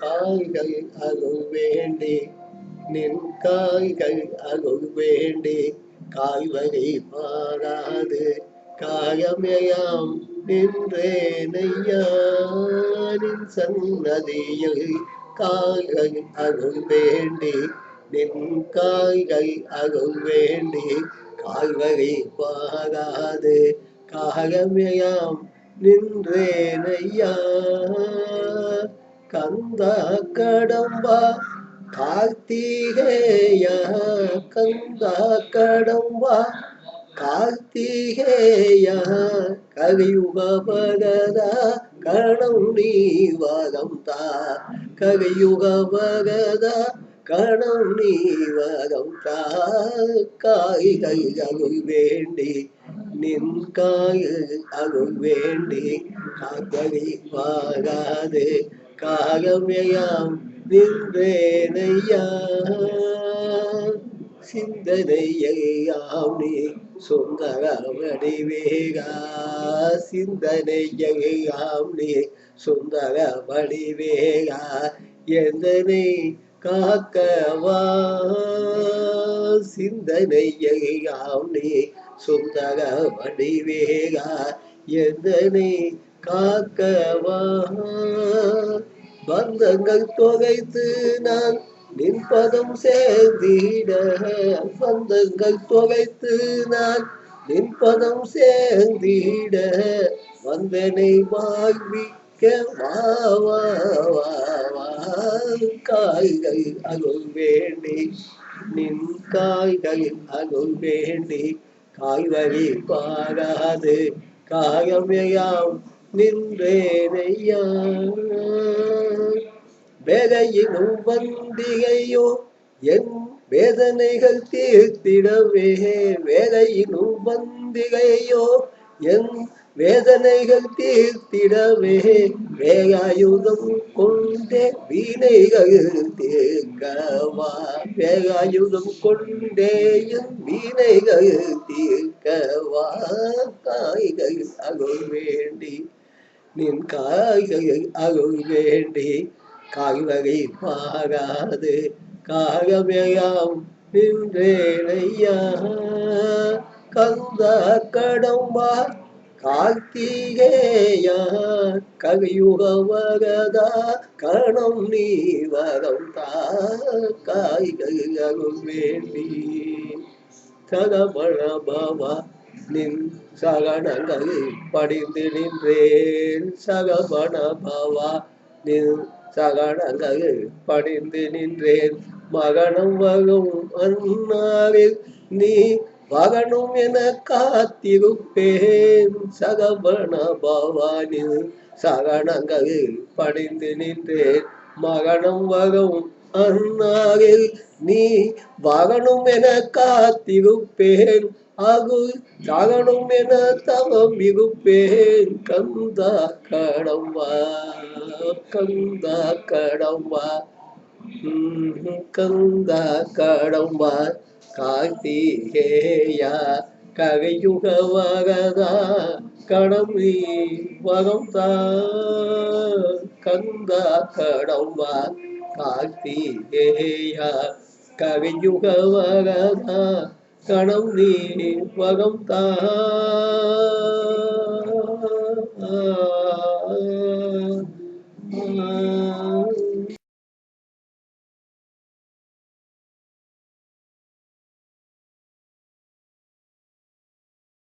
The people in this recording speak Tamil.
கால்கள் அருள் வேண்டே. நின் கால்கள் அருள் வேண்டே. கால்வரை பாராது காயமையாம் நின்றேனையா நின் சன்னதியில் கால்கள் அருள் வேண்டி. நின் கால்கள் அருள் வேண்டி. கால்வரை பாராது காயமயம் நின்றேனையா கந்த கடம்பா கார்த்திகேய கந்த கடம்பா கார்த்திகேய கலியுக பகதா கணம் நீ வரம் தா கலியுக பகதா கணம் நீ வரம் தா காய்கள் அருள் நின்றேனையா சிந்தனையாம் நீ சுந்தரமடிவேகா சிந்தனையாம் நீ சுந்தரமடிவேகா எந்தனை காக்கவா சிந்தனையாம் நீ சுந்தரமடிவேகா எந்தனை காக்கவா? பந்தங்கள் தொகைத்து நான் நின் பதம் சேர்ந்திட. பந்தங்கள் தொகைத்து நான் நின் பதம் சேர்ந்திட. வந்தனை வாழ்விக்க வாவா காய்கள் அருள் வேண்டி நின் காய்கள் அருள் வேண்டி காய்வழி பாராது. காயமையாம் நின்றேனையா? வேலையினும் வந்திகையோ என் வேதனைகள் தீர்த்திடவே. வேலையினும் வந்திகையோ என் வேதனைகள் தீர்த்திடவே. வேகாயுதம் கொண்டே வீணைகள் தீர்க்கவா வேகாயுதம் கொண்டேயும் வீணைகள் தீர்க்கவா காய்கள் அருள் வேண்டி நின் காய்கள் அருள் வேண்டி காய்வகை பாராது காகமேயாம் நின்றேனையா கந்த கடம்பா? கார்த்திகேயா கவியுக வரதா? கணம் நீ வரம் தா? காய்கள் வேண்டி. சகபண பாபா நின் சகனங்கள் படிந்து நின்றேன். சகபண பாவா நின் சகனங்கள் படிந்து நின்றேன். மகனும் வரும் அன்னாரில் நீ மகனும் என காத்திருப்பேன். சகபண பவானில் சகனங்கள் படிந்து நின்றேன். மகனும் வரும் அன்னாரில் நீ மகனும் என காத்திருப்பேன். அகு சகனும் என தவம் இருப்பேன். கந்தா கடம்பா கந்தா கடம்பா உம் கந்தா கடம்பா கார்த்திகேயா ககையுக வரதா கடம்பி வரம் தா கந்தா கடம்பா கார்த்திகேயா ககையுக வரதா கணம் நீ வகம் தா